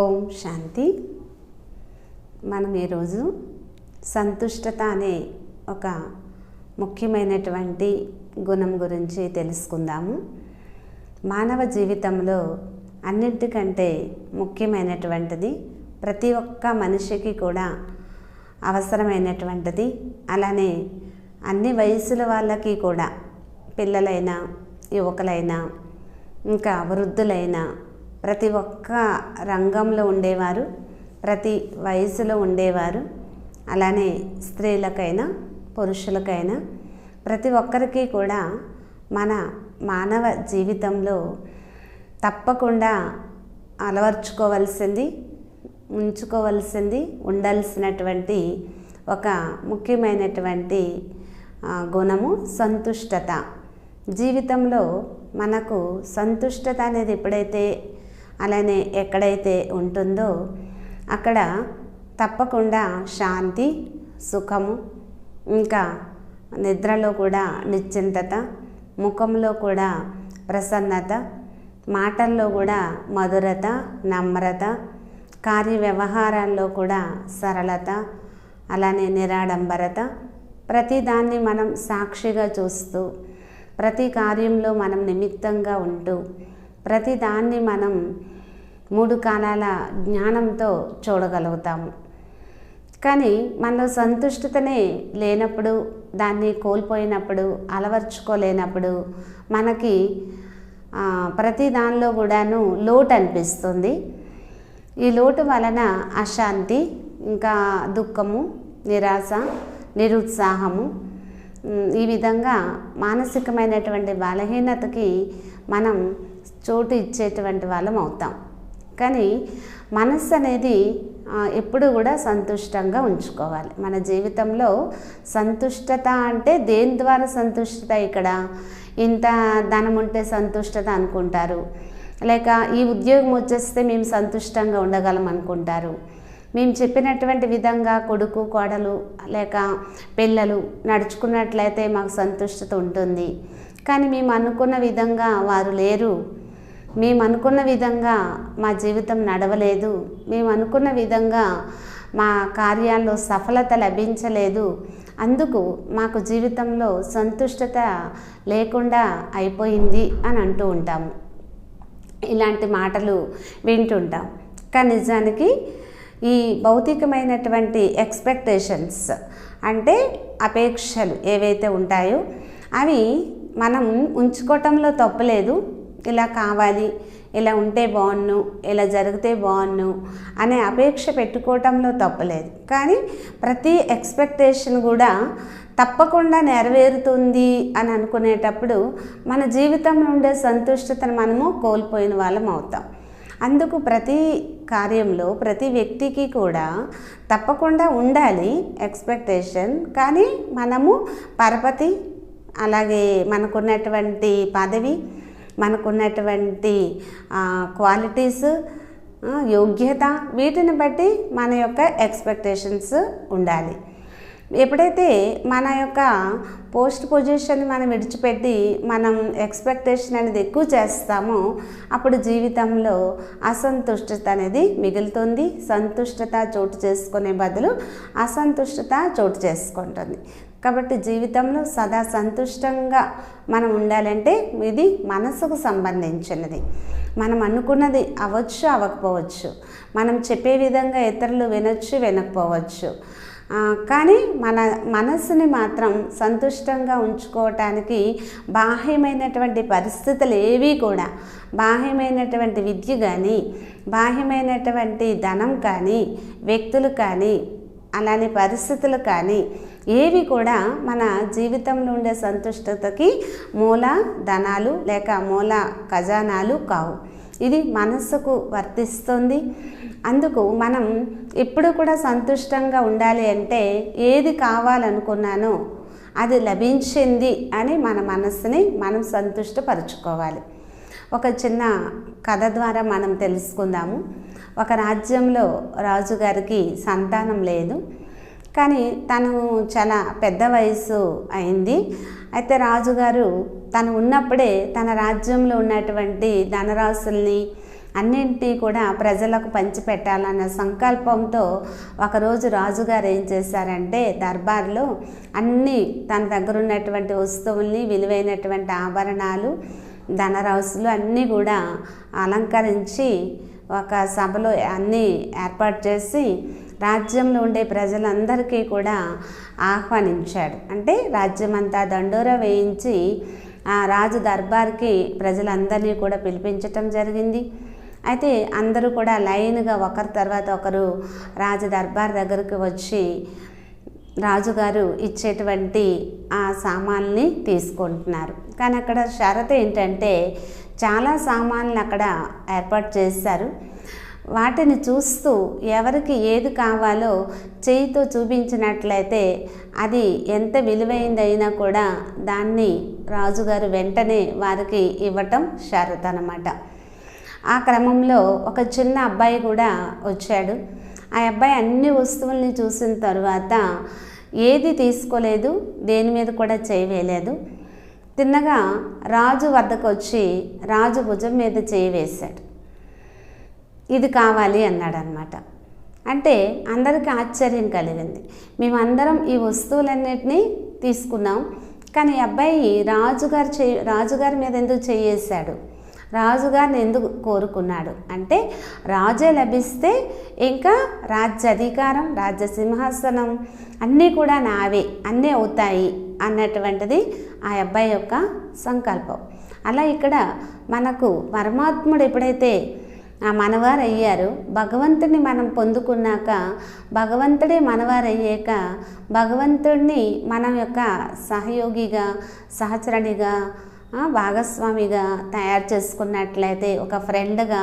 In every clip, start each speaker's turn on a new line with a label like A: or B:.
A: ఓం శాంతి. మనం ఈరోజు సంతుష్టత అనే ఒక ముఖ్యమైనటువంటి గుణం గురించి తెలుసుకుందాము. మానవ జీవితంలో అన్నిటికంటే ముఖ్యమైనటువంటిది ప్రతి ఒక్క మనిషికి కూడా అవసరమైనటువంటిది. అలానే అన్ని వయసుల వాళ్ళకి కూడా పిల్లలైనా యువకులైనా ఇంకా వృద్ధులైనా ప్రతి ఒక్క రంగంలో ఉండేవారు ప్రతి వయసులో ఉండేవారు. అలానే స్త్రీలకైనా పురుషులకైనా ప్రతి ఒక్కరికి కూడా మన మానవ జీవితంలో తప్పకుండా అలవర్చుకోవలసింది ఉంచుకోవలసింది ఉండాల్సినటువంటి ఒక ముఖ్యమైనటువంటి గుణము సంతుష్టత. జీవితంలో మనకు సంతుష్టత అనేది ఎప్పుడైతే అలానే ఎక్కడైతే ఉంటుందో అక్కడ తప్పకుండా శాంతి సుఖము ఇంకా నిద్రలో కూడా నిశ్చింతత ముఖంలో కూడా ప్రసన్నత మాటల్లో కూడా మధురత నమ్రత కార్య వ్యవహారాల్లో కూడా సరళత అలానే నిరాడంబరత. ప్రతిదాన్ని మనం సాక్షిగా చూస్తూ ప్రతి కార్యంలో మనం నిమిత్తంగా ఉంటూ ప్రతిదాన్ని మనం మూడు కాలాల జ్ఞానంతో చూడగలుగుతాము. కానీ మనలో సంతుష్టతనే లేనప్పుడు దాన్ని కోల్పోయినప్పుడు అలవర్చుకోలేనప్పుడు మనకి ప్రతి దానిలో కూడాను లోటు అనిపిస్తుంది. ఈ లోటు వలన అశాంతి ఇంకా దుఃఖము నిరాశ నిరుత్సాహము ఈ విధంగా మానసికమైనటువంటి బలహీనతకి మనం చోటు ఇచ్చేటువంటి వాళ్ళం అవుతాం. కానీ మనస్సు అనేది ఎప్పుడు కూడా సంతుష్టంగా ఉంచుకోవాలి. మన జీవితంలో సంతుష్టత అంటే దేని ద్వారా సంతుష్టత ఇక్కడ? ఇంత ధనం ఉంటే సంతుష్టత అనుకుంటారు. లేక ఈ ఉద్యోగం వచ్చేస్తే మేము సంతుష్టంగా ఉండగలం అనుకుంటారు. మేము చెప్పినటువంటి విధంగా కొడుకు కోడలు లేక పిల్లలు నడుచుకున్నట్లయితే మాకు సంతుష్టత ఉంటుంది. కానీ మేము అనుకున్న విధంగా వారు లేరు. మేము అనుకున్న విధంగా మా జీవితం నడవలేదు. మేము అనుకున్న విధంగా మా కార్యాల్లో సఫలత లభించలేదు. అందుకు మాకు జీవితంలో సంతుష్టత లేకుండా అయిపోయింది అని అంటూ ఉంటాము. ఇలాంటి మాటలు వింటుంటాం. కానీ నిజానికి ఈ భౌతికమైనటువంటి ఎక్స్పెక్టేషన్స్ అంటే అపేక్షలు ఏవైతే ఉంటాయో అవి మనం ఉంచుకోవటంలో తప్పలేదు ఇలా కావాలి ఇలా ఉంటే బాగున్ను ఇలా జరిగితే బాగున్ను అనే అపేక్ష పెట్టుకోవటంలో తప్పలేదు కానీ ప్రతి ఎక్స్పెక్టేషన్ కూడా తప్పకుండా నెరవేరుతుంది అని అనుకునేటప్పుడు మన జీవితంలో ఉండే సంతుష్టతను మనము కోల్పోయిన వాళ్ళం అవుతాం. అందుకు ప్రతి కార్యంలో ప్రతి వ్యక్తికి కూడా తప్పకుండా ఉండాలి ఎక్స్పెక్టేషన్ కానీ మనము పరపతి అలాగే మనకున్నటువంటి పదవి మనకున్నటువంటి క్వాలిటీస్ యోగ్యత వీటిని బట్టి మన యొక్క ఎక్స్పెక్టేషన్స్ ఉండాలి. ఎప్పుడైతే మన యొక్క పోస్ట్ పొజిషన్ మనం విడిచిపెట్టి మనం ఎక్స్పెక్టేషన్ అనేది ఎక్కువ చేస్తామో అప్పుడు జీవితంలో అసంతుష్టత అనేది మిగులుతుంది. సంతుష్టత చోటు చేసుకునే బదులు అసంతుష్టత చోటు చేసుకుంటుంది. కాబట్టి జీవితంలో సదా సంతుష్టంగా మనం ఉండాలంటే ఇది మనసుకు సంబంధించినది. మనం అనుకున్నది అవ్వచ్చు అవ్వకపోవచ్చు. మనం చెప్పే విధంగా ఇతరులు వినొచ్చు వినకపోవచ్చు. కానీ మన మనస్సుని మాత్రం సంతుష్టంగా ఉంచుకోవటానికి బాహ్యమైనటువంటి పరిస్థితులు ఏవి కూడా బాహ్యమైనటువంటి విద్య కానీ బాహ్యమైనటువంటి ధనం కానీ వ్యక్తులు కానీ అలానే పరిస్థితులు కానీ ఏవి కూడా మన జీవితంలో ఉండే సంతుష్టతకి మూల ధనాలు లేక మూల ఖజానాలు కావు. ఇది మనస్సుకు వర్తిస్తుంది. అందుకు మనం ఎప్పుడు కూడా సంతుష్టంగా ఉండాలి అంటే ఏది కావాలనుకున్నానో అది లభించింది అని మన మనస్సుని మనం సంతుష్టపరుచుకోవాలి. ఒక చిన్న కథ ద్వారా మనం తెలుసుకుందాము. ఒక రాజ్యంలో రాజుగారికి సంతానం లేదు. కానీ తను చాలా పెద్ద వయసు అయింది. అయితే రాజుగారు తను ఉన్నప్పుడే తన రాజ్యంలో ఉన్నటువంటి ధనరాశుల్ని అన్నింటినీ కూడా ప్రజలకు పంచిపెట్టాలన్న సంకల్పంతో ఒకరోజు రాజుగారు ఏం చేశారంటే దర్బార్లో అన్నీ తన దగ్గర ఉన్నటువంటి వస్తువుల్ని విలువైనటువంటి ఆభరణాలు ధనరాశులు అన్నీ కూడా అలంకరించి ఒక సభలో అన్నీ ఏర్పాటు చేసి రాజ్యంలో ఉండే ప్రజలందరికీ కూడా ఆహ్వానించాడు. అంటే రాజ్యమంతా దండోరా వేయించి ఆ రాజు దర్బార్కి ప్రజలందరినీ కూడా పిలిపించటం జరిగింది. అయితే అందరూ కూడా లైన్గా ఒకరి తర్వాత ఒకరు రాజు దర్బార్ దగ్గరికి వచ్చి రాజుగారు ఇచ్చేటువంటి ఆ సామాన్ని తీసుకుంటున్నారు. కానీ అక్కడ షరత్ ఏంటంటే చాలా సామాన్లు అక్కడ ఏర్పాటు చేశారు. వాటిని చూస్తూ ఎవరికి ఏది కావాలో చేయితో చూపించినట్లయితే అది ఎంత విలువైందైనా కూడా దాన్ని రాజుగారు వెంటనే వారికి ఇవ్వటం షరత్ అనమాట ఆ క్రమంలో ఒక చిన్న అబ్బాయి కూడా వచ్చాడు. ఆ అబ్బాయి అన్ని వస్తువుల్ని చూసిన తర్వాత ఏది తీసుకోలేదు దేని మీద కూడా చేయవేయలేదు తిన్నగా రాజు వద్దకు వచ్చి రాజు భుజం మీద చేయి వేశాడు. ఇది కావాలి అన్నాడనమాట అంటే అందరికీ ఆశ్చర్యం కలిగింది. మేమందరం ఈ వస్తువులన్నిటినీ తీసుకున్నాం. కానీ ఈ అబ్బాయి రాజుగారు చే రాజుగారి మీద ఎందుకు చేయేశాడు? రాజుగారిని ఎందుకు కోరుకున్నాడు? అంటే రాజే లభిస్తే ఇంకా రాజ్య అధికారం రాజ్య సింహాసనం అన్నీ కూడా నావే అన్నీ అవుతాయి అన్నటువంటిది ఆ అబ్బాయి యొక్క సంకల్పం. అలా ఇక్కడ మనకు పరమాత్ముడు ఎప్పుడైతే ఆ మనవారు అయ్యారు భగవంతుడిని మనం పొందుకున్నాక భగవంతుడే మనవారు అయ్యాక భగవంతుడిని మనం యొక్క సహయోగిగా సహచరుడిగా భాగస్వామిగా తయారు చేసుకున్నట్లయితే ఒక ఫ్రెండ్గా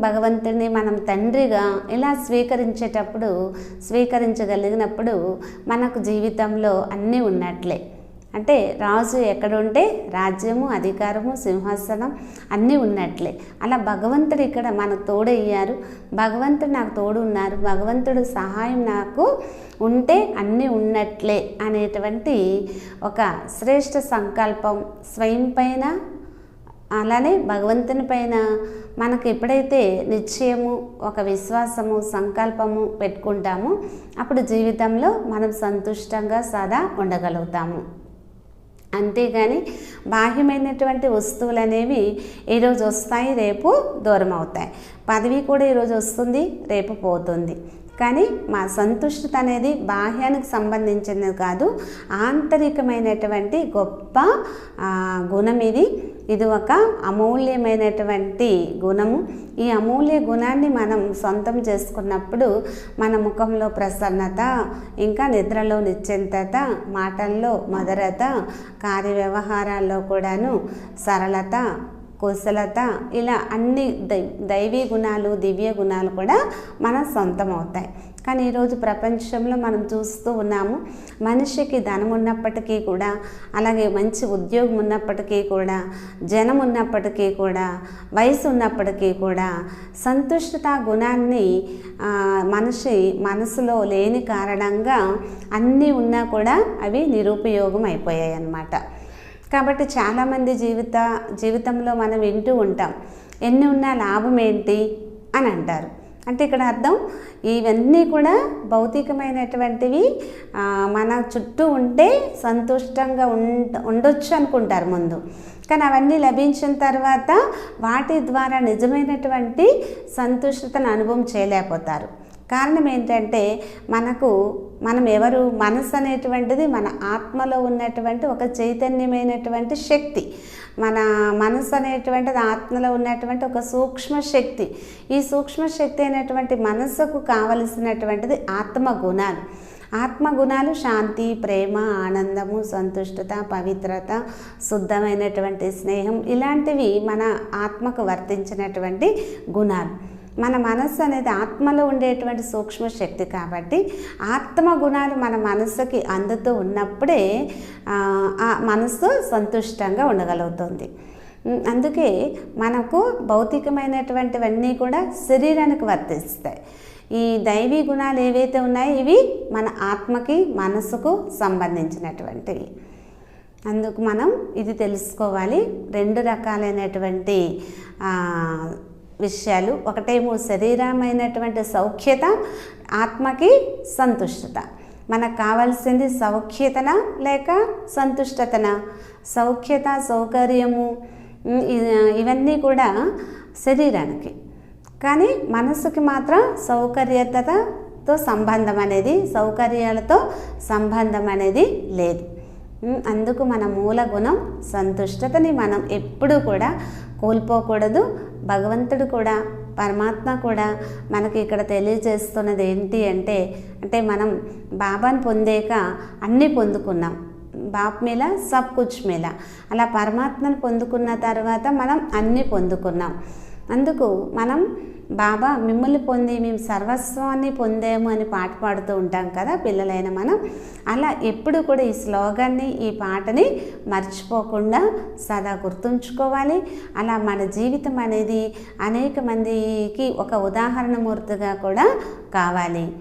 A: భగవంతుడిని మనం తండ్రిగా ఇలా స్వీకరించేటప్పుడు స్వీకరించగలిగినప్పుడు మనకు జీవితంలో అన్నీ ఉన్నట్లే. అంటే రాజు ఎక్కడుంటే రాజ్యము అధికారము సింహాసనం అన్నీ ఉన్నట్లే. అలా భగవంతుడు ఇక్కడ మనకు తోడయ్యారు. భగవంతుడు నాకు తోడు ఉన్నారు భగవంతుడు సహాయం నాకు ఉంటే అన్నీ ఉన్నట్లే అనేటువంటి ఒక శ్రేష్ఠ సంకల్పం స్వయం పైన అలానే భగవంతుని పైన మనకు ఎప్పుడైతే నిశ్చయము ఒక విశ్వాసము సంకల్పము పెట్టుకుంటామో అప్పుడు జీవితంలో మనం సంతుష్టంగా సదా ఉండగలుగుతాము. అంతేగాని బాహ్యమైనటువంటి వస్తువులు అనేవి ఈరోజు వస్తాయి రేపు దూరం అవుతాయి. పదవి కూడా ఈరోజు వస్తుంది రేపు పోతుంది. కానీ మా సంతుష్టత అనేది బాహ్యానికి సంబంధించినది కాదు ఆంతరికమైనటువంటి గొప్ప గుణం ఇది. ఇది ఒక అమూల్యమైనటువంటి గుణము. ఈ అమూల్య గుణాన్ని మనం సొంతం చేసుకున్నప్పుడు మన ముఖంలో ప్రసన్నత ఇంకా నిద్రలో నిశ్చింతత మాటల్లో మధురత కార్య వ్యవహారాల్లో కూడాను సరళత కుశలత ఇలా అన్ని దై దైవీ గుణాలు దివ్య గుణాలు కూడా మన సొంతం అవుతాయి కానీ ఈరోజు ప్రపంచంలో మనం చూస్తూ ఉన్నాము మనిషికి ధనం ఉన్నప్పటికీ కూడా అలాగే మంచి ఉద్యోగం ఉన్నప్పటికీ కూడా జనం ఉన్నప్పటికీ కూడా వయసు ఉన్నప్పటికీ కూడా సంతుష్టత గుణాన్ని మనిషి మనసులో లేని కారణంగా అన్నీ ఉన్నా కూడా అవి నిరుపయోగం అయిపోయాయి అన్నమాట. కాబట్టి చాలామంది జీవిత జీవితంలో మనం వింటూ ఉంటాం ఎన్ని ఉన్నా లాభం ఏంటి అని అంటారు. అంటే ఇక్కడ అర్థం ఇవన్నీ కూడా భౌతికమైనటువంటివి మన చుట్టూ ఉంటే సంతుష్టంగా ఉండొచ్చు అనుకుంటారు ముందు. కానీ అవన్నీ లభించిన తర్వాత వాటి ద్వారా నిజమైనటువంటి సంతుష్టతను అనుభవం చేయలేకపోతారు. కారణం ఏంటంటే మనకు మనం ఎవరు మనసు అనేటువంటిది మన ఆత్మలో ఉన్నటువంటి ఒక చైతన్యమైనటువంటి శక్తి. మన మనసు అనేటువంటిది ఆత్మలో ఉన్నటువంటి ఒక సూక్ష్మ శక్తి ఈ సూక్ష్మ శక్తి అయినటువంటి మనసుకు కావలసినటువంటిది ఆత్మ గుణాలు ఆత్మగుణాలు శాంతి ప్రేమ ఆనందము సంతుష్టత పవిత్రత శుద్ధమైనటువంటి స్నేహం ఇలాంటివి మన ఆత్మకు వర్తించినటువంటి గుణాలు. మన మనస్సు అనేది ఆత్మలో ఉండేటువంటి సూక్ష్మ శక్తి కాబట్టి ఆత్మ గుణాలు మన మనస్సుకి అందుతూ ఉన్నప్పుడే ఆ, మనస్సు సంతుష్టంగా ఉండగలుగుతుంది. అందుకే మనకు భౌతికమైనటువంటివన్నీ కూడా శరీరానికి వర్తిస్తాయి. ఈ దైవీ గుణాలు ఏవైతే ఉన్నాయో ఇవి మన ఆత్మకి మనసుకు సంబంధించినటువంటివి. అందుకు మనం ఇది తెలుసుకోవాలి. రెండు రకాలైనటువంటి విషయాలు. ఒకటేమో శరీరమైనటువంటి సౌఖ్యత ఆత్మకి సంతుష్టత. మనకు కావాల్సింది సౌఖ్యతన లేక సంతుష్టతన? సౌఖ్యత సౌకర్యము ఇవన్నీ కూడా శరీరానికి. కానీ మనసుకి మాత్రం సౌకర్యతతో సంబంధం అనేది సౌకర్యాలతో సంబంధం అనేది లేదు అందుకు మన మూల గుణం సంతుష్టతని మనం ఎప్పుడూ కూడా కోల్పోకూడదు. భగవంతుడు కూడా పరమాత్మ కూడా మనకి ఇక్కడ తెలియజేస్తున్నది ఏంటి అంటే అంటే మనం బాబాను పొందాక అన్నీ పొందుకున్నాం. బాప్ మేళ సబ్ కుచ్ మేళ. అలా పరమాత్మను పొందుకున్న తర్వాత మనం అన్నీ పొందుకున్నాం. అందుకు మనం బాబా మిమ్మల్ని పొంది మేము సర్వస్వాన్ని పొందాము అని పాట పాడుతూ ఉంటాం కదా పిల్లలైన మనం. అలా ఎప్పుడు కూడా ఈ స్లోగాన్ని ఈ పాటని మర్చిపోకుండా సదా గుర్తుంచుకోవాలి. అలా మన జీవితం అనేది అనేక మందికి ఒక ఉదాహరణమూర్తిగా కూడా కావాలి.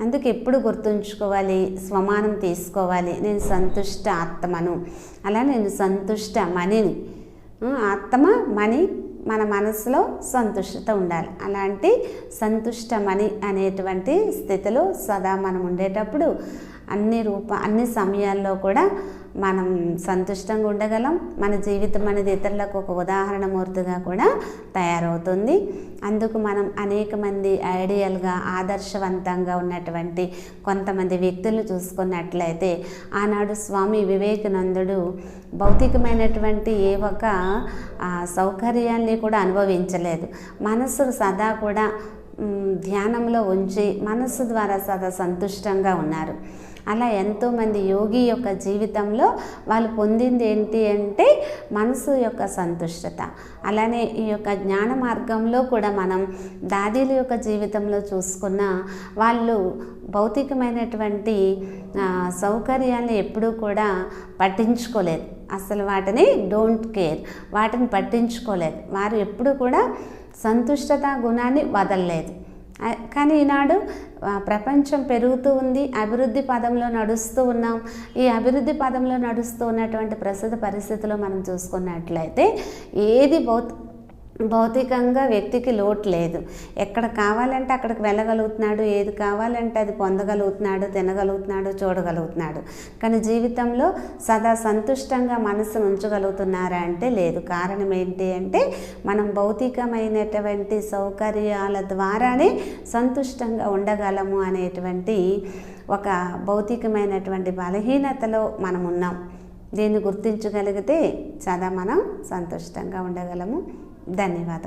A: అందుకు ఎప్పుడు గుర్తుంచుకోవాలి? స్వమానం తీసుకోవాలి. నేను సంతుష్ట ఆత్మను. అలా నేను సంతుష్ట మణిని ఆత్మ మణి మన మనసులో సంతుష్టత ఉండాలి. అలాంటి సంతుష్టమని అనేటువంటి స్థితిలో సదా మనం ఉండేటప్పుడు అన్ని రూప అన్ని సమయాల్లో కూడా మనం సంతుష్టంగా ఉండగలం. మన జీవితం అనేది ఇతరులకు ఒక ఉదాహరణ మూర్తిగా కూడా తయారవుతుంది. అందుకు మనం అనేక మంది ఐడియల్గా ఆదర్శవంతంగా ఉన్నటువంటి కొంతమంది వ్యక్తులు చూసుకున్నట్లయితే ఆనాడు స్వామి వివేకానందుడు భౌతికమైనటువంటి ఏ ఒక సౌకర్యాన్ని కూడా అనుభవించలేదు. మనసు సదా కూడా ధ్యానంలో ఉంచి మనస్సు ద్వారా సదా సంతుష్టంగా ఉన్నారు. అలా ఎంతోమంది యోగి యొక్క జీవితంలో వాళ్ళు పొందింది ఏంటి అంటే మనసు యొక్క సంతుష్టత. అలానే ఈ యొక్క జ్ఞాన మార్గంలో కూడా మనం దాదీల యొక్క జీవితంలో చూసుకున్న వాళ్ళు భౌతికమైనటువంటి సౌకర్యాన్ని ఎప్పుడూ కూడా పట్టించుకోలేదు. అసలు వాటిని డోంట్ కేర్. వాటిని పట్టించుకోలేదు. వారు ఎప్పుడు కూడా సంతుష్టత గుణాన్ని వదలలేదు. కానీ ఈనాడు ప్రపంచం పెరుగుతూ ఉంది అభివృద్ధి పదంలో నడుస్తూ ఉన్నాం. ఈ అభివృద్ధి పదంలో నడుస్తూ ఉన్నటువంటి ప్రస్తుత పరిస్థితిలో మనం చూసుకున్నట్లయితే ఏది భౌత భౌతికంగా వ్యక్తికి లోటు లేదు. ఎక్కడ కావాలంటే అక్కడికి వెళ్ళగలుగుతున్నాడు ఏది కావాలంటే అది పొందగలుగుతున్నాడు తినగలుగుతున్నాడు చూడగలుగుతున్నాడు. కానీ జీవితంలో సదా సంతుష్టంగా మనసును ఉంచగలుగుతున్నారా అంటే లేదు. కారణం ఏంటి అంటే మనం భౌతికమైనటువంటి సౌకర్యాల ద్వారానే సంతుష్టంగా ఉండగలము అనేటువంటి ఒక భౌతికమైనటువంటి బలహీనతలో మనం ఉన్నాం దీన్ని గుర్తించగలిగితే సదా మనం సంతుష్టంగా ఉండగలము. धन्यवाद